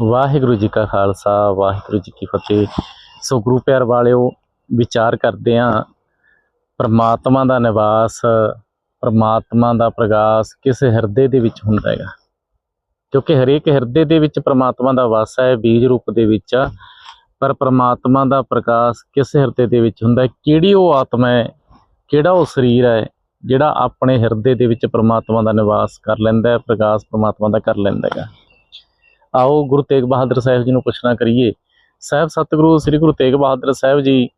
ਵਾਹਿਗੁਰੂ ਜੀ ਕਾ ਖਾਲਸਾ, ਵਾਹਿਗੁਰੂ ਜੀ ਕੀ ਫਤਿਹ। ਸੋ ਗੁਰੂ ਪਿਆਰ ਵਾਲਿਓ, ਵਿਚਾਰ ਕਰਦੇ ਆਂ ਪਰਮਾਤਮਾ ਦਾ ਨਿਵਾਸ, ਪਰਮਾਤਮਾ ਦਾ ਪ੍ਰਗਾਸ ਕਿਸ ਹਿਰਦੇ ਦੇ ਵਿੱਚ ਹੁੰਦਾ ਹੈਗਾ। ਕਿਉਂਕਿ ਹਰੇਕ ਹਿਰਦੇ ਦੇ ਵਿੱਚ ਪਰਮਾਤਮਾ ਦਾ ਵਾਸ ਹੈ, ਬੀਜ ਰੂਪ ਦੇ ਵਿੱਚ ਆ, ਪਰ ਪ੍ਰਮਾਤਮਾ ਦਾ ਪ੍ਰਕਾਸ਼ ਕਿਸ ਹਿਰਦੇ ਦੇ ਵਿੱਚ ਹੁੰਦਾ ਹੈ? ਕਿਹੜੀ ਉਹ ਆਤਮਾ ਹੈ? ਕਿਹੜਾ ਉਹ ਸਰੀਰ ਹੈ ਜਿਹੜਾ ਆਪਣੇ ਹਿਰਦੇ ਦੇ ਵਿੱਚ ਪਰਮਾਤਮਾ ਦਾ ਨਿਵਾਸ ਕਰ ਲੈਂਦਾ ਹੈ ਪ੍ਰਕਾਸ਼ ਪਰਮਾਤਮਾ ਦਾ ਕਰ ਲੈਂਦਾ ਹੈਗਾ? ਆਓ ਗੁਰੂ ਤੇਗ ਬਹਾਦਰ ਸਾਹਿਬ ਜੀ ਨੂੰ ਪੁੱਛਣਾ ਕਰੀਏ। ਸਾਹਿਬ ਸਤਿਗੁਰੂ ਸ੍ਰੀ ਗੁਰੂ ਤੇਗ ਬਹਾਦਰ ਸਾਹਿਬ ਜੀ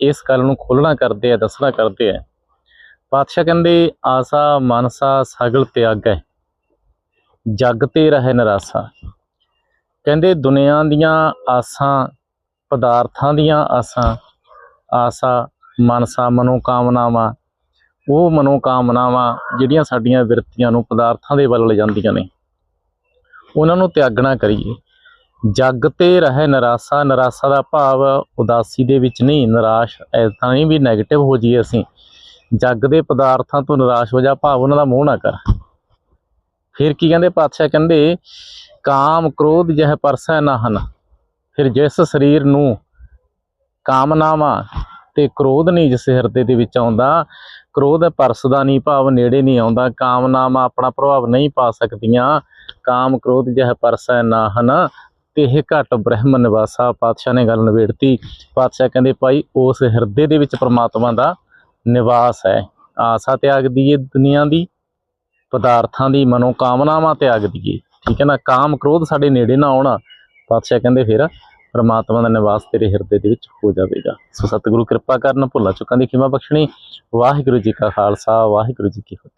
ਇਸ ਗੱਲ ਨੂੰ ਖੋਲਣਾ ਕਰਦੇ ਆ, ਦੱਸਣਾ ਕਰਦੇ ਆ। ਪਾਤਸ਼ਾਹ ਕਹਿੰਦੇ, ਆਸਾ ਮਨਸਾ ਸਗਲ ਤਿਆਗੈ ਜਗ ਤੇ ਰਹਿ ਨਰਾਸਾ। ਕਹਿੰਦੇ, ਦੁਨੀਆ ਦੀਆਂ ਆਸਾਂ, ਪਦਾਰਥਾਂ ਦੀਆਂ ਆਸਾਂ, ਆਸਾ, ਮਨਸਾ ਮਨੋ ਕਾਮਨਾਵਾਂ ਉਹ ਮਨੋ ਕਾਮਨਾਵਾਂ ਜਿਹੜੀਆਂ ਸਾਡੀਆਂ ਵਿਰਤੀਆਂ ਨੂੰ, ਪਦਾਰਥਾਂ ਦੇ ਵੱਲ ਲਿਜਾਂਦੀਆਂ ਨੇ। ਉਹਨਾਂ ਨੂੰ ਤਿਆਗਣਾ ਕਰੀਏ। ਜੱਗ ਤੇ ਰਹੇ ਨਿਰਾਸ਼ਾ ਨਿਰਾਸ਼ਾ ਦਾ ਭਾਵ ਉਦਾਸੀ ਦੇ ਵਿੱਚ ਨਹੀਂ, ਨਿਰਾਸ਼ ਐਸਾ ਨਹੀਂ ਵੀ 네ਗੇਟਿਵ ਹੋ ਜਾਈਏ ਅਸੀਂ। ਜੱਗ ਦੇ ਪਦਾਰਥਾਂ ਤੋਂ ਨਿਰਾਸ਼ ਹੋ ਜਾ, ਭਾਵ ਉਹਨਾਂ ਦਾ ਮੋਹ ਨਾ ਕਰ। ਫਿਰ ਕੀ ਕਹਿੰਦੇ ਪਾਤਸ਼ਾਹ? ਕਹਿੰਦੇ, ਕਾਮ ਕ੍ਰੋਧ ਜਹ ਪਰਸੈ ਨਾ ਹਨ ਫਿਰ ਜਿਸ ਸਰੀਰ ਨੂੰ ਕਾਮਨਾਵਾਂ ਤੇ ਕ੍ਰੋਧ ਨਹੀਂ ਜਿਸ ਹਿਰਦੇ ਦੇ ਵਿੱਚ ਆਉਂਦਾ, ਕ੍ਰੋਧ ਪਰਸਦਾ ਨਹੀਂ, ਭਾਵ ਨੇੜੇ ਨਹੀਂ ਆਉਂਦਾ ਕਾਮਨਾਵਾਂ ਆਪਣਾ ਪ੍ਰਭਾਵ ਨਹੀਂ ਪਾ ਸਕਦੀਆਂ। ਕਾਮ ਕ੍ਰੋਧ ਜਹ ਪਰਸੈ ਨਾ ਹਨ। ਤੇ ਇਹ ਘਟ ਬ੍ਰਹਮ ਨਿਵਾਸਾ ਪਾਤਸ਼ਾਹ ਨੇ ਗੱਲ ਨਿਬੇੜਤੀ। ਪਾਤਸ਼ਾਹ ਕਹਿੰਦੇ, ਭਾਈ, ਉਸ ਹਿਰਦੇ ਦੇ ਵਿੱਚ ਪ੍ਰਮਾਤਮਾ ਦਾ ਨਿਵਾਸ ਹੈ। ਆਸਾ ਤਿਆਗ ਦੀਏ ਦੁਨੀਆ ਦੀ, ਪਦਾਰਥਾਂ ਦੀ, ਮਨੋਕਾਮਨਾਵਾਂ ਤਿਆਗ ਦੀਏ। ਠੀਕ ਹੈ ਨਾ? ਕਾਮ ਕ੍ਰੋਧ ਸਾਡੇ ਨੇੜੇ ਨਾ ਆਉਣਾ। ਪਾਤਸ਼ਾਹ ਕਹਿੰਦੇ ਫਿਰ ਪਰਮਾਤਮਾ ਦਾ ਨਿਵਾਸ ਤੇਰੇ ਹਿਰਦੇ ਦੇ ਵਿੱਚ ਹੋ ਜਾਵੇਗਾ। ਸੋ ਸਤਿਗੁਰੂ ਕਿਰਪਾ ਕਰਨ, ਭੁੱਲਾਂ ਚੁੱਕਾਂ ਦੀ ਖਿਮਾ ਬਖਸ਼ਣੀ। ਵਾਹਿਗੁਰੂ ਜੀ ਕਾ ਖਾਲਸਾ, ਵਾਹਿਗੁਰੂ ਜੀ ਕੀ ਫਤਿਹ।